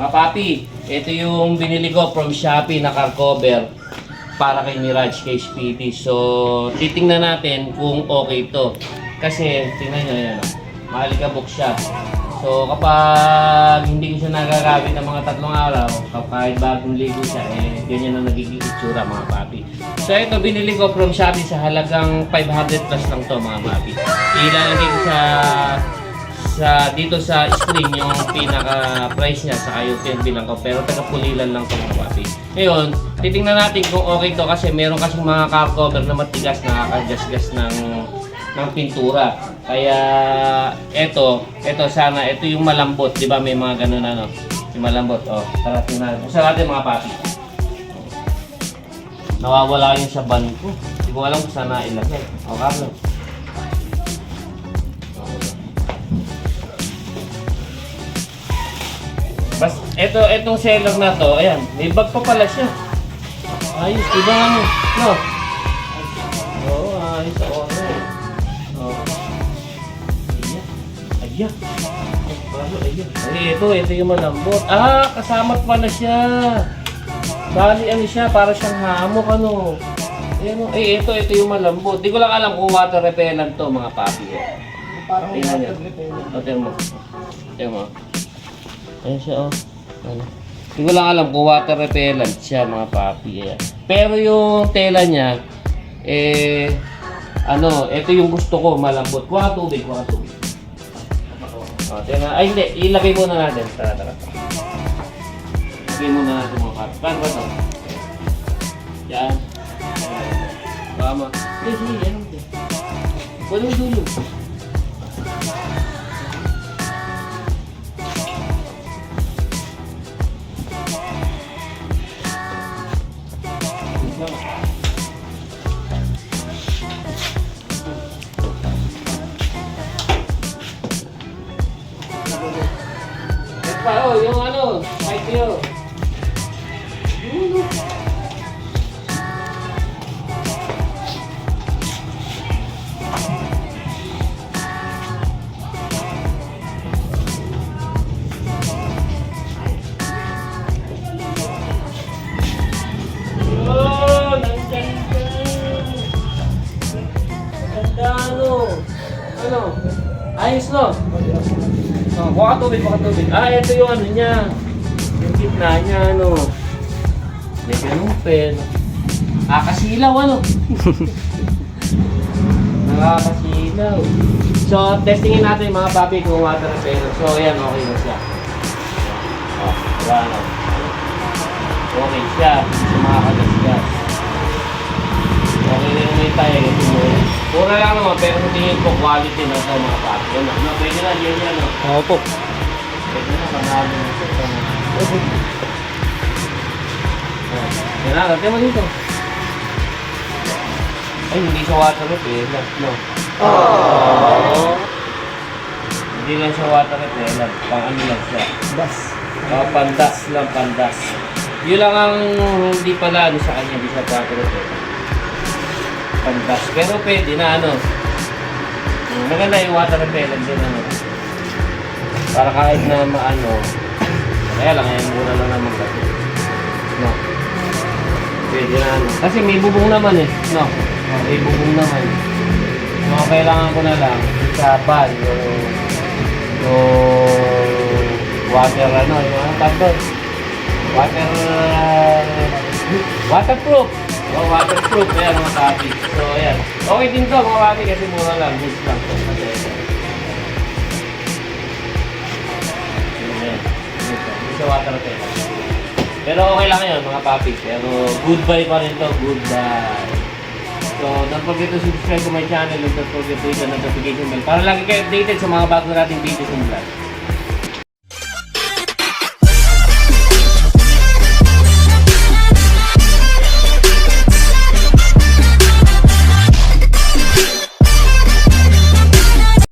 Mga papi, ito yung binili ko from Shopee na car cover para kay Mirage kay Speedy. So, titingnan natin kung okay to. Kasi, tingnan nyo, yan, oh. mahalikabok siya. So, kapag hindi ko siya nagagamit ng mga tatlong araw, kahit bagong ligo siya, eh, ganyan ang nagiging itsura mga papi. So, ito, binili ko from Shopee sa halagang 500 plus lang to mga papi. Ilalagay ko sa sa dito sa screen yung pinaka price niya sa yung bilang ko pero taga pulilan lang to mga papi. Ngayon, titingnan natin kung okay to kasi meron kasing mga car cover na matigas nakakagasgas ng ng pintura. Kaya eto, eto sana, eto yung malambot, 'di ba? May mga ganun ano. Yung malambot. Oh, tara tingnan. Buksan natin mga papi. Nawawala yung sa ban ko. Hindi ko alam kung saan na ilagay. O, Carlo. Bas, eto, etong seller na to, ayan, may bag pa pala siya. Ayos, iba nga mo. No? Oo, ayos ako. Oo. Ayan. Ayan. Paano, ayan. Ay, ito, ito yung malambot. Ah, kasama pala siya. Bali, ano siya, para siyang hamok, ano. Ayan, oh. eh, ito, ito yung malambot. Di ko lang alam kung water repellent to, mga papi. Eh. Parang water repellent. O, tingnan mo. Tingnan mo. Ayan siya, oh. Ano? Hindi ko lang alam kung water repellent siya, mga papi. Ayan. Pero yung tela niya, eh, ano, ito yung gusto ko, malambot. Kuha tubig, kuha tubig. O, tingnan. Ay, hindi. Ilagay muna natin. Tara, tara. Ilagay muna natin mga papi. Paano ba ito? Yan. Tama. Hindi, sige, yan. Pwede mo dulo. Pa, oh, yung ano, kahit yun. Ano? Ano? Ayos, no? Oh, kuha ka tubig, kuha ka tubig. Ah, ito yung ano niya. Yung gitna niya, ano. May ganung pen. Ah, kasilaw, ano? Nakakasilaw. So, testingin natin mga papi kung water repellent. So, ayan, okay na siya. Oh, wala na. Okay siya. Sa mga. Mura lang naman, pero sa tingin ko quality na ito mga papi. Yan na. No, pwede na, yan yan. No. Opo. Pwede na, panalo na ito. Yan na, lagyan mo dito. Ay, hindi siya water repellent, no? Oh. Hindi lang siya water repellent, pang ano lang siya. Das. Oh, pandas lang, pandas. Yun lang ang hindi pala ano sa kanya, hindi siya water repellent. Pandas. Pero pwede na ano. Maganda yung water repellent din ano. Para kahit na maano, kaya lang, eh, mura lang naman kasi. No. Pwede na ano. Kasi may bubong naman eh. No. May bubong naman. So, kailangan ko na lang sa ban yung yung water ano, yung ano? Water uh, waterproof. Oh, waterproof. Ayan mga papi. So, ayan. Okay din to mga papi kasi mura lang. Goods lang to. Siya water repellent. Pero okay lang yun mga papi. Pero goodbye pa rin to. Goodbye. So, don't forget to subscribe to my channel and don't forget to hit the notification bell para lagi kayo updated sa mga bago nating videos and vlogs.